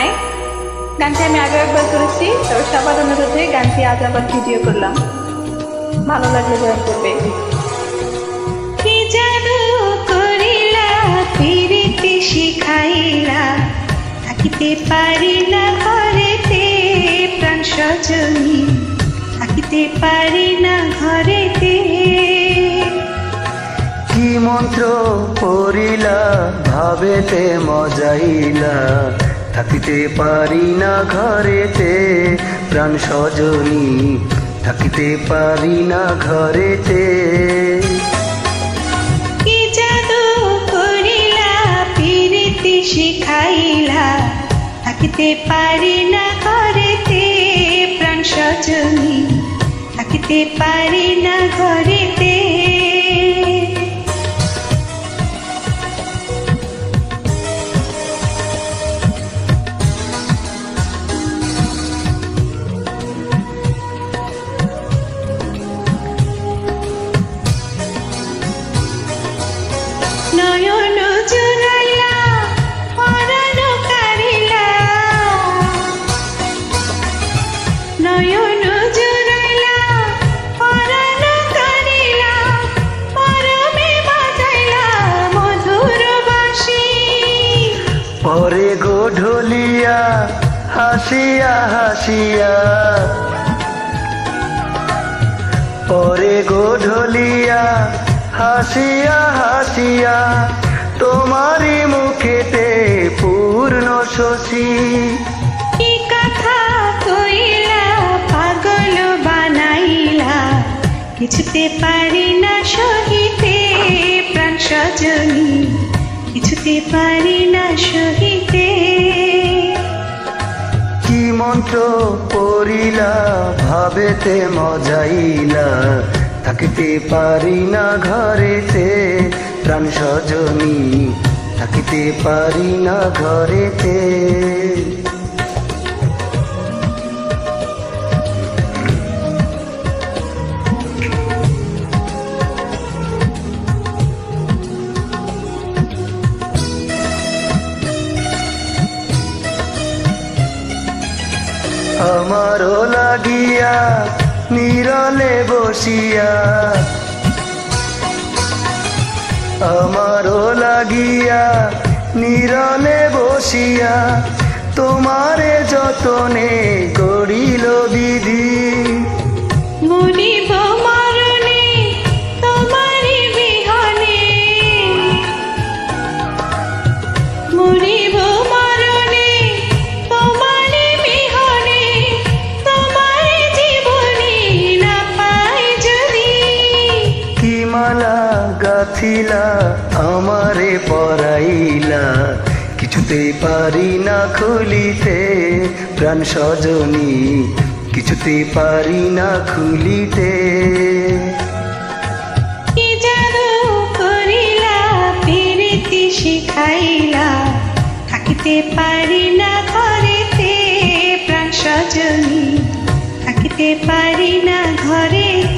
নাই। গানটি আমি আগে একবার করেছি তবে সবার অনুরোধে গানটি আজ আবার ভিডিও করলাম। ভালো লাগলে জয়েন করবে। কি জাদু করিলা পিরিতি শিখাইলা থাকিতে পারি না ঘরেতে প্রাণ সজনী থাকিতে পারি না ঘরেতে। কি মন্ত্র পড়িলা ভাবেতে মজাইলা থাকিতে পারি না ঘরেতে, প্রাণ সজনী থাকিতে পারি না ঘরেতে। শিখাইলা, থাকিতে পারি না ঘরেতে, প্রাণ সজনী থাকিতে পারি না ঘরেতে। নয়ন জুড়াইলা পরাণ কারিলা নয়ন জুড়াইলা পরাণ কারিলা পরমে বাজাইলা মধুর বাসী হাসিয়া হাসিয়া। পরে গো ঢলিয়া, হাসিয়া হাসিয়া তোমারই মুখেতে পূর্ণ শশী। কিছুতে পারি না সহিতে প্রাণ সজনী। কিছুতে পারি না সহিতে। কি মন্ত্র পড়িলা ভাবেতে মজাইলা। থাকিতে পারি না ঘরেতে প্রাণ সজনী থাকিতে পারি না ঘরেতে। আমারও লাগিয়া নিরলে বসিয়া আমারও লাগিয়া নিরলে বসিয়া তোমারে যতনে করিল বিধি গাথিলা আমারে পরাইলা। কিছুতে পারি না খুলিতে, প্রাণ সজনী। কিছুতে পারি না খুলিতে। শিখাইলা। থাকিতে পারি না ঘরেতে, প্রাণ সজনী। থাকিতে পারি না ঘরে